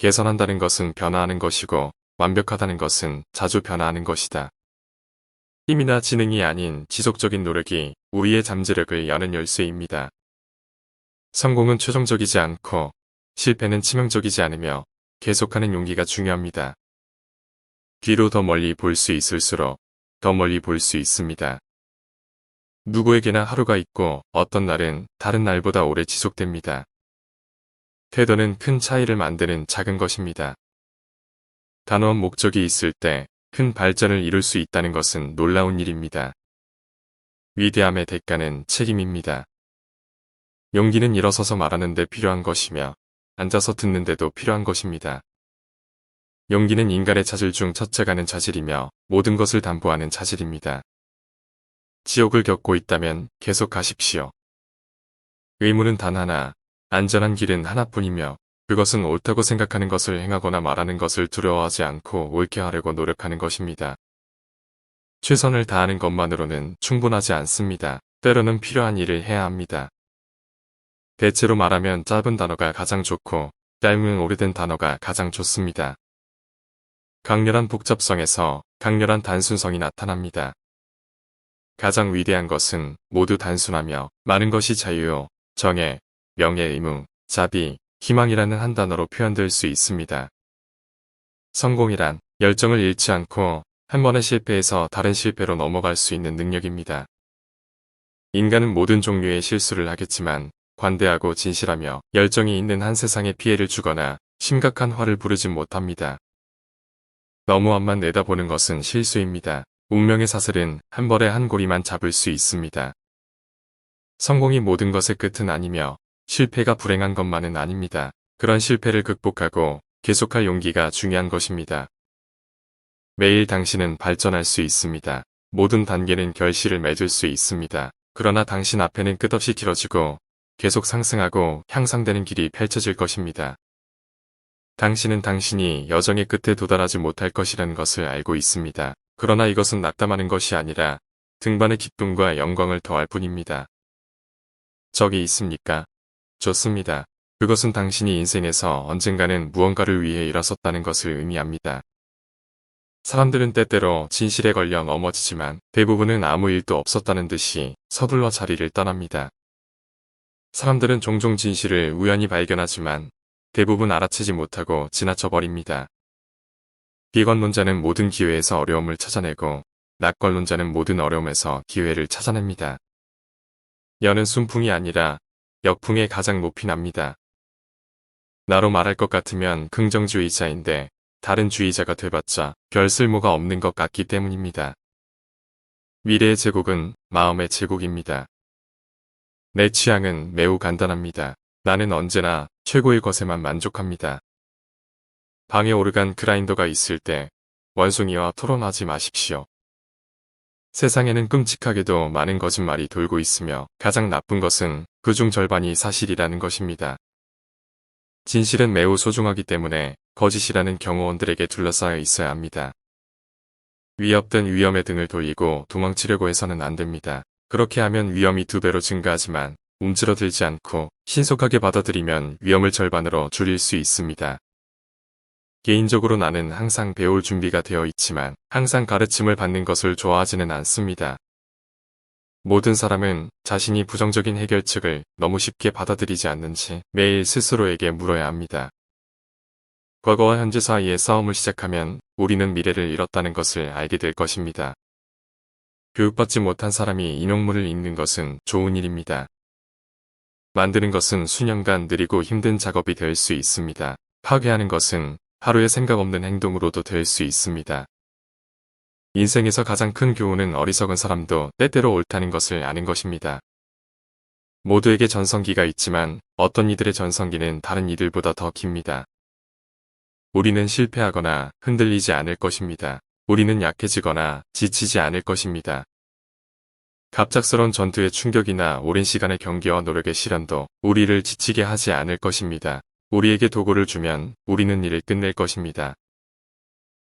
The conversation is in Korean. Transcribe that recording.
개선한다는 것은 변화하는 것이고 완벽하다는 것은 자주 변화하는 것이다. 힘이나 지능이 아닌 지속적인 노력이 우리의 잠재력을 여는 열쇠입니다. 성공은 최종적이지 않고 실패는 치명적이지 않으며 계속하는 용기가 중요합니다. 뒤로 더 멀리 볼 수 있을수록 더 멀리 볼 수 있습니다. 누구에게나 하루가 있고 어떤 날은 다른 날보다 오래 지속됩니다. 태도는 큰 차이를 만드는 작은 것입니다. 단호한 목적이 있을 때 큰 발전을 이룰 수 있다는 것은 놀라운 일입니다. 위대함의 대가는 책임입니다. 용기는 일어서서 말하는 데 필요한 것이며 앉아서 듣는데도 필요한 것입니다. 용기는 인간의 자질 중 첫째 가는 자질이며 모든 것을 담보하는 자질입니다. 지옥을 겪고 있다면 계속 가십시오. 의무는 단 하나, 안전한 길은 하나뿐이며 그것은 옳다고 생각하는 것을 행하거나 말하는 것을 두려워하지 않고 옳게 하려고 노력하는 것입니다. 최선을 다하는 것만으로는 충분하지 않습니다. 때로는 필요한 일을 해야 합니다. 대체로 말하면 짧은 단어가 가장 좋고 짧은 오래된 단어가 가장 좋습니다. 강렬한 복잡성에서 강렬한 단순성이 나타납니다. 가장 위대한 것은 모두 단순하며 많은 것이 자유요, 정의, 명예, 의무, 자비, 희망이라는 한 단어로 표현될 수 있습니다. 성공이란 열정을 잃지 않고 한 번의 실패에서 다른 실패로 넘어갈 수 있는 능력입니다. 인간은 모든 종류의 실수를 하겠지만 관대하고 진실하며 열정이 있는 한 세상에 피해를 주거나 심각한 화를 부르지 못합니다. 너무 앞만 내다보는 것은 실수입니다. 운명의 사슬은 한 벌에 한 고리만 잡을 수 있습니다. 성공이 모든 것의 끝은 아니며 실패가 불행한 것만은 아닙니다. 그런 실패를 극복하고 계속할 용기가 중요한 것입니다. 매일 당신은 발전할 수 있습니다. 모든 단계는 결실을 맺을 수 있습니다. 그러나 당신 앞에는 끝없이 길어지고 계속 상승하고 향상되는 길이 펼쳐질 것입니다. 당신은 당신이 여정의 끝에 도달하지 못할 것이라는 것을 알고 있습니다. 그러나 이것은 낙담하는 것이 아니라 등반의 기쁨과 영광을 더할 뿐입니다. 적이 있습니까? 좋습니다. 그것은 당신이 인생에서 언젠가는 무언가를 위해 일어섰다는 것을 의미합니다. 사람들은 때때로 진실에 걸려 넘어지지만 대부분은 아무 일도 없었다는 듯이 서둘러 자리를 떠납니다. 사람들은 종종 진실을 우연히 발견하지만 대부분 알아채지 못하고 지나쳐 버립니다. 비관론자는 모든 기회에서 어려움을 찾아내고 낙관론자는 모든 어려움에서 기회를 찾아냅니다. 여는 순풍이 아니라 역풍에 가장 높이 납니다. 나로 말할 것 같으면 긍정주의자인데 다른 주의자가 돼봤자 별 쓸모가 없는 것 같기 때문입니다. 미래의 제국은 마음의 제국입니다. 내 취향은 매우 간단합니다. 나는 언제나 최고의 것에만 만족합니다. 방에 오르간 그라인더가 있을 때 원숭이와 토론하지 마십시오. 세상에는 끔찍하게도 많은 거짓말이 돌고 있으며 가장 나쁜 것은 그중 절반이 사실이라는 것입니다. 진실은 매우 소중하기 때문에 거짓이라는 경호원들에게 둘러싸여 있어야 합니다. 위협된 위험의 등을 돌리고 도망치려고 해서는 안 됩니다. 그렇게 하면 위험이 두 배로 증가하지만 움츠러들지 않고 신속하게 받아들이면 위험을 절반으로 줄일 수 있습니다. 개인적으로 나는 항상 배울 준비가 되어 있지만 항상 가르침을 받는 것을 좋아하지는 않습니다. 모든 사람은 자신이 부정적인 해결책을 너무 쉽게 받아들이지 않는지 매일 스스로에게 물어야 합니다. 과거와 현재 사이의 싸움을 시작하면 우리는 미래를 잃었다는 것을 알게 될 것입니다. 교육받지 못한 사람이 인용문을 읽는 것은 좋은 일입니다. 만드는 것은 수년간 느리고 힘든 작업이 될 수 있습니다. 파괴하는 것은 하루의 생각 없는 행동으로도 될 수 있습니다. 인생에서 가장 큰 교훈은 어리석은 사람도 때때로 옳다는 것을 아는 것입니다. 모두에게 전성기가 있지만 어떤 이들의 전성기는 다른 이들보다 더 깁니다. 우리는 실패하거나 흔들리지 않을 것입니다. 우리는 약해지거나 지치지 않을 것입니다. 갑작스런 전투의 충격이나 오랜 시간의 경계와 노력의 시련도 우리를 지치게 하지 않을 것입니다. 우리에게 도구를 주면 우리는 일을 끝낼 것입니다.